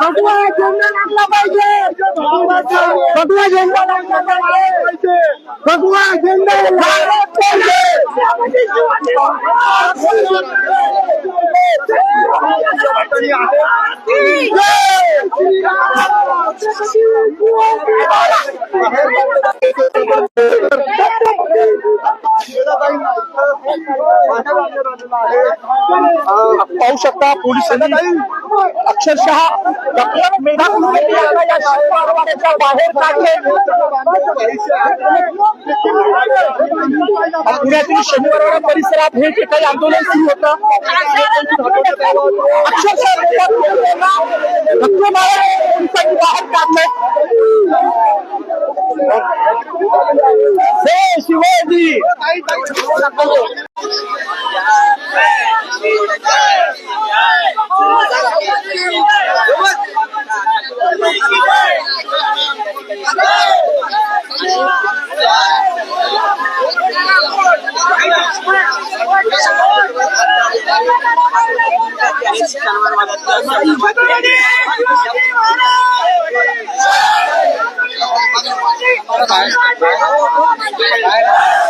भगवा झेंडा लागला पाहिजे भगवा झेंडा लागला पाहिजे भगवा झेंडा लागला पाहिजे छत्रपती शिवाजी पाहू शकता अक्षरशः पुण्यातील शनिवारवाडा परिसरात हे जे काही आंदोलन सुरू होतं। अक्षरशः शिवाजी। Bye.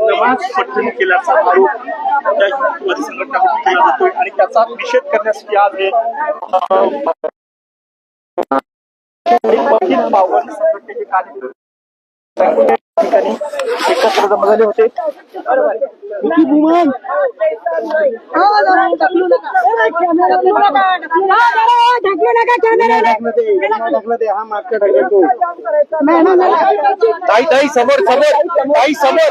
नमाज पठण केल्याचा आरोप त्या हिंदुत्ववादी संघटनाकडून केला जातोय आणि त्याचा निषेध करण्यासाठी आज हे अं, संघटनेचे कार्यकर्ते ठिकाणी एकत्र जमा झाले होते किती ताई ताई समोर समोर. ताई समोर.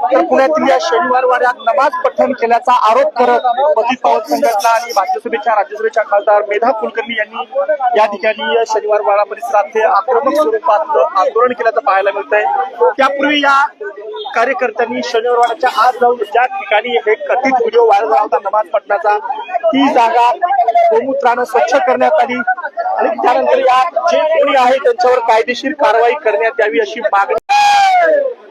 तर पुण्यातील या शनिवार वाड्यात नमाज पठण केल्याचा आरोप करत पतित पावन संघटना आणि भाजपसभेच्या राज्यसभेच्या खासदार मेधा कुलकर्णी यांनी या ठिकाणी शनिवार वाडा परिसरात आक्रमक स्वरूपात आंदोलन केल्याचं पाहायला मिळत आहे त्यापूर्वी या कार्यकर्त्यांनी शनिवार वाड्याच्या आज जाऊन ज्या ठिकाणी एक कथित व्हिडिओ व्हायरल झाला होता नमाज पठणाचा ती जागा गोमूत्रानं स्वच्छ करण्यात आली आणि त्यानंतर या जे कोणी आहे त्यांच्यावर कायदेशीर कारवाई करण्यात यावी अशी मागणी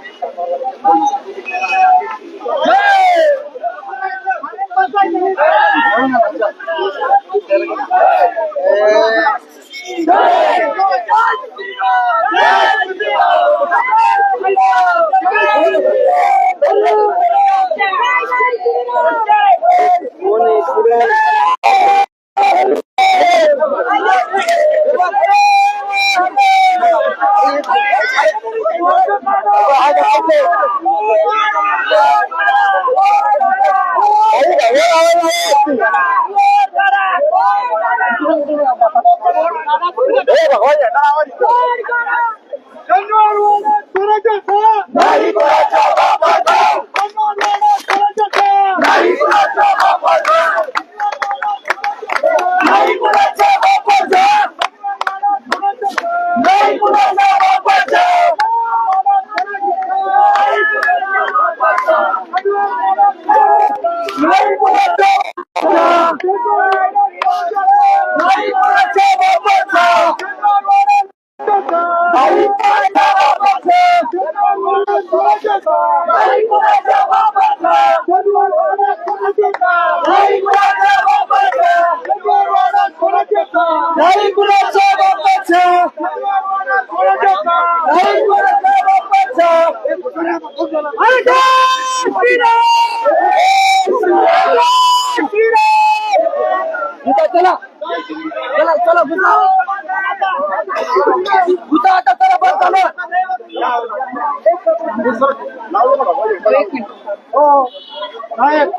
चला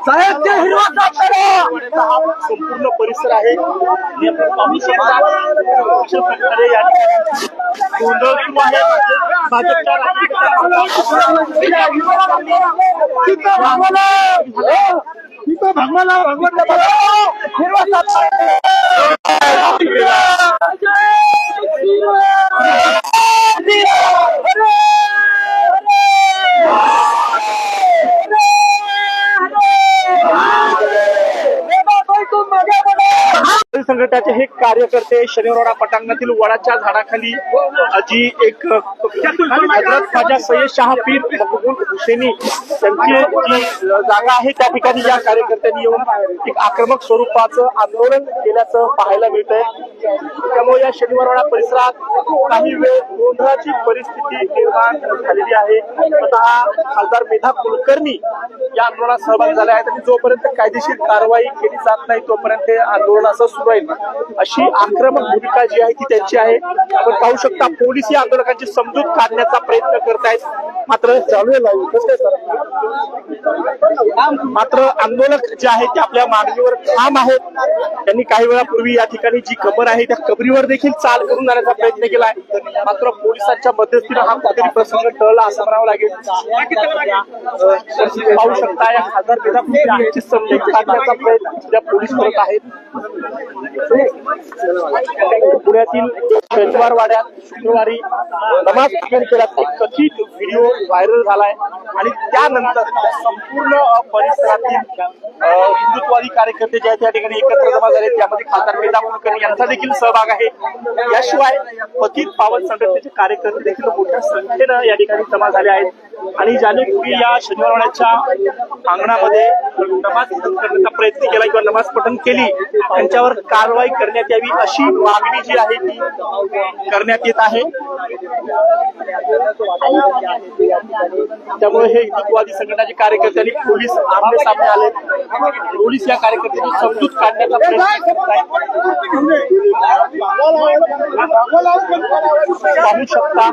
साहेब ते हिरवा साफ करा वाड्याचा संपूर्ण परिसर आहे. अशा प्रकारे या गोंधळ सुरू भाजपच्या भागवत हिरवा साफ कार्यकर्ते शनिवारवाडा पटांगणातील वडाच्या झाडाखाली जी एक अ, हजरत सय्यद शाह पीर हुसेनी त्यांची जी जागा आहे त्या ठिकाणी या कार्यकर्त्यांनी येऊन एक आक्रमक स्वरूपाचं आंदोलन केल्याचं पाहायला मिळतंय. त्यामुळे या शनिवारवाडा परिसरात काही वेळ गोंधळाची परिस्थिती निर्माण झालेली आहे. स्वतः खासदार मेधा कुलकर्णी या आंदोलनात सहभागी झाले आहेत आणि जोपर्यंत कायदेशीर कारवाई केली जात नाही तोपर्यंत हे आंदोलन असं सुरू आहे. अशी आक्रमक भूमिका जी आहे ती त्यांची आहे. आपण पाहू शकता पोलीस या आंदोलकांची समजूत काढण्याचा प्रयत्न करत आहेत. मात्र चालू आहे मात्र आंदोलक जे आहेत ते आपल्या मागणीवर ठाम आहेत. त्यांनी काही वेळापूर्वी या ठिकाणी जी खबर आहे त्या कबरीवर देखील चाल करून जाण्याचा प्रयत्न केला आहे. मात्र पोलिसांच्या मध्यस्थीनं हा कुठेतरी प्रसंग टळला असं म्हणावं लागेल. पाहू शकता या खासदार पेदा संधी काढण्याचा प्रयत्न सध्या पोलीस करत आहेत. पुण्यातील शनिवार वाड्यात शुक्रवारी नमाज पठण केल्याचा कथित व्हिडिओ व्हायरल झालाय. आणि त्यानंतर त्या संपूर्ण परिसरातील अ, हिंदुत्ववादी कार्यकर्ते जे आहेत त्या ठिकाणी एकत्र जमा झाले. त्यामध्ये खासदार मेधा कुलकर्णी यांचा देखील सहभाग आहे. याशिवाय पथित पावन संघटनेचे कार्यकर्ते देखील मोठ्या संख्येनं या ठिकाणी जमा झाले आहेत. आणि ज्याने पूर्वी या शनिवारवाड्याच्या अंगणामध्ये नमाज करण्याचा प्रयत्न केला किंवा नमाज पठण केली त्यांच्यावर कारवाई करण्यात यावी अशी मागणी जी आहे ती करण्यात येत आहे. त्यामुळे हे हिंदुत्ववादी संघटनाचे कार्यकर्ते आणि पोलीस आमने सामने आले. पोलीस या कार्यकर्त्यांची समजूत काढण्याचा प्रयत्न करत आहे पाहू शकता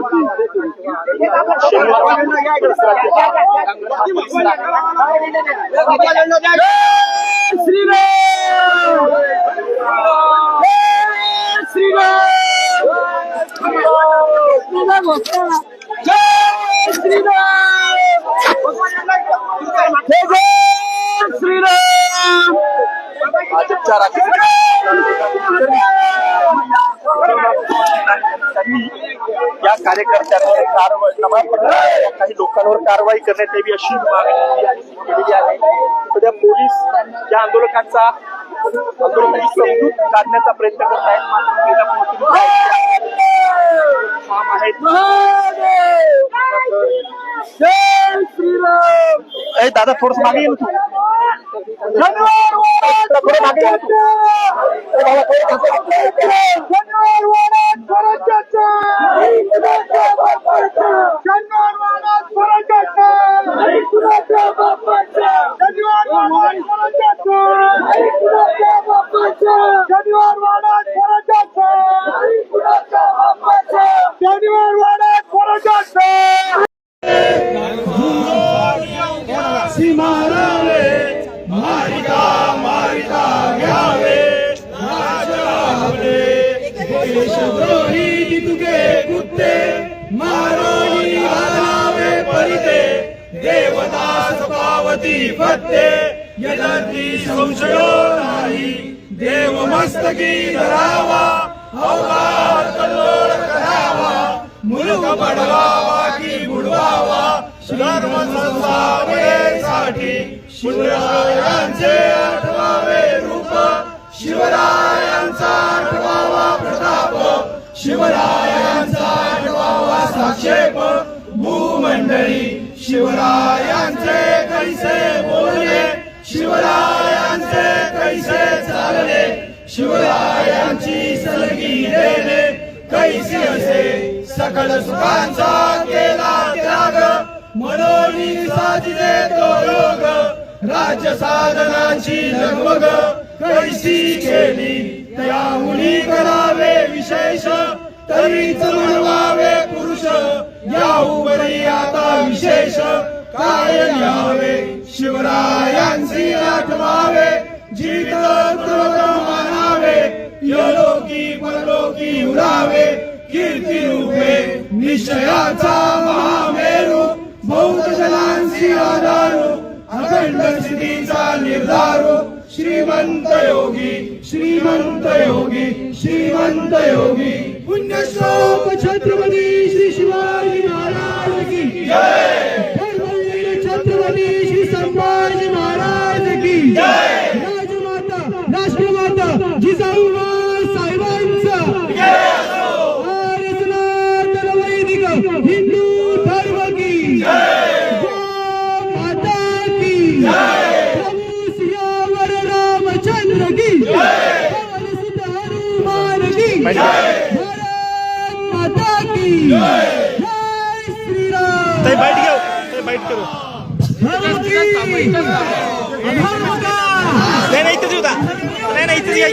श्रीराम जय श्रीराम जय श्रीराम जय जय श्रीराम भाजपच्या त्यांनी या कार्यकर्त्यांवर कारवाई नवा पडणाऱ्या काही लोकांवर कारवाई करण्यात यावी अशी मागणी केलेली आहे. सध्या पोलीस या आंदोलकांचा आंदोलनाची समजूत काढण्याचा प्रयत्न करत आहेत. मात्र आहेत. दादा थोडस मागे ये ना तू. शनिवार जितुके कुत्ते मारोनी आलावे परिते देवदास पावती पत्ते यदती संशयो नाही. देव मस्तकी धरावा अवघात कल्लोळ करावा मुलुक पडवावा की बुडवावा धर्म संस्थापनेसाठी शिवरायांचे आठवा शिवरायांचा आठवावा साक्षेप. भूमंडळी शिवरायांचे कैसे बोलले शिवरायांचे कैसे चालले शिवरायांची सलगी देणे. कैसे असे सकल सुखांचा केला त्याग? मनोनी साजिले तो रोग. राज्य साधनाची लगमग. कैसी केली? त्या करावे विशेष तरीच म्हणवावे पुरुष या उबरी आता विशेष. काय लिहावे शिवरायांची आठवावे जीत मानावे यलोकी परलोकी उरावे कीर्ती रूपे निश्चयाचा महामेरू भौत जनांची आधारू अखंड स्थितीचा निर्धारू. श्रीमंत योगी श्रीमंत योगी श्रीमंत योगी। पुण्यश्लोक छत्रपती श्री शिवाजी महाराज की जय। छत्रपती श्री संभाजी महाराज की जय। राजमाता राष्ट्रमाता जिजाऊ साहेबांचा आर्य सनातन वैदिक हिंदू धर्म की जय माता की प्रभु सियावर रामचंद्र की पवन सुत हनुमान की भारत माता की जय श्री राम ते बैठ घेऊ ते बैठ करू नाही नाही इथेच येऊ दा. नाही नाही इथेच या की आता इथेच येऊ.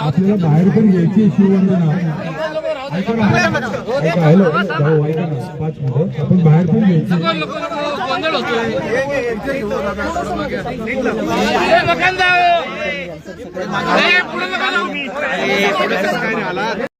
आपल्याला बाहेर पण घ्यायची शिववंदना ऐका हॅलो भाऊ ऐका ना पाच मिनिटं आपण बाहेर पण घ्यायची